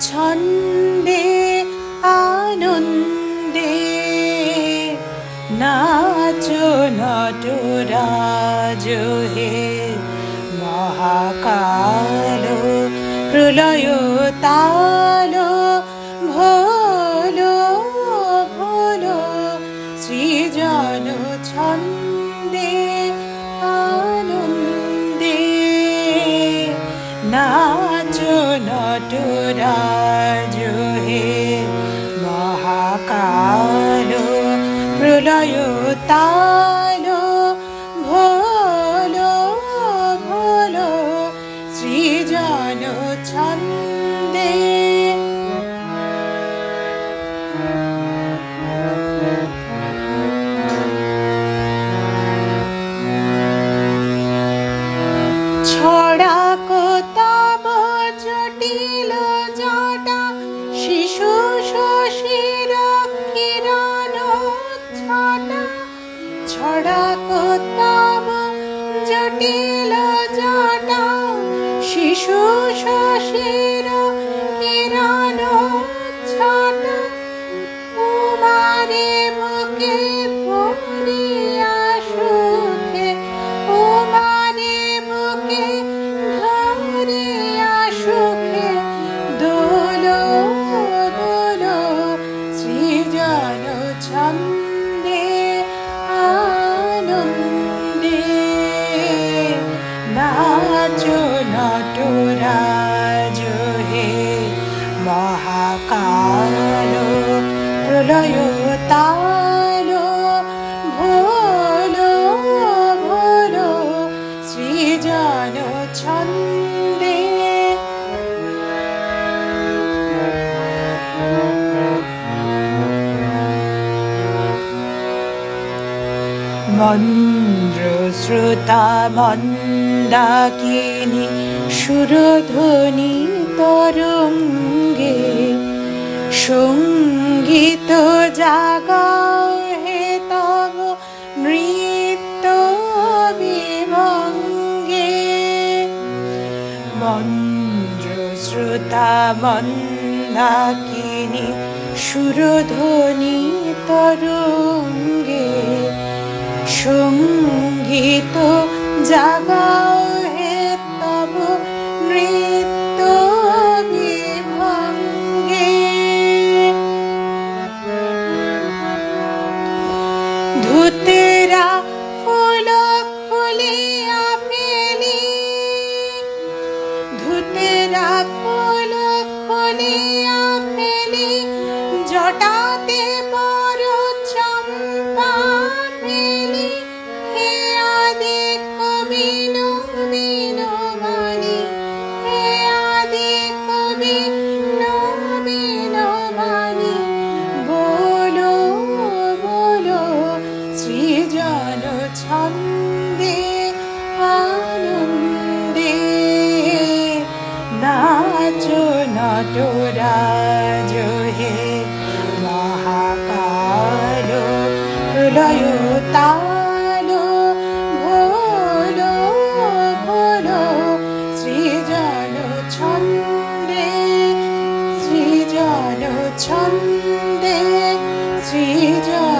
ছন্দে আনন্দে নাচো নটরাজ হে মহাকাল প্রলয় তাল ভোলো ভোলো সৃজন ছন্দে আনন্দে নাচো নটরাজ হে মহাকাল প্রলয় তাল ভোলো ভোলো সৃজন ছন্দে। কিরণ ছটা উমারে বুকে প্রলয় তাল ভোলো ভোলো সৃজন ছন্দে। মন্দ্র শ্রোতা মন্দাকিনী সুরধ্বনি তরঙ্গে সংগীত জাগাও হে তব নৃত্য বিভঙ্গে মন্দ্র শ্রোতা মন্দাকিনী সুরধ্বনি তরঙ্গে। সংগীত জাগাও ধুতে জল ছন্দে আনন্দে। নাচ নটরাজ হে মহাকাল প্রলয় তাল ভোল ভোল সৃজন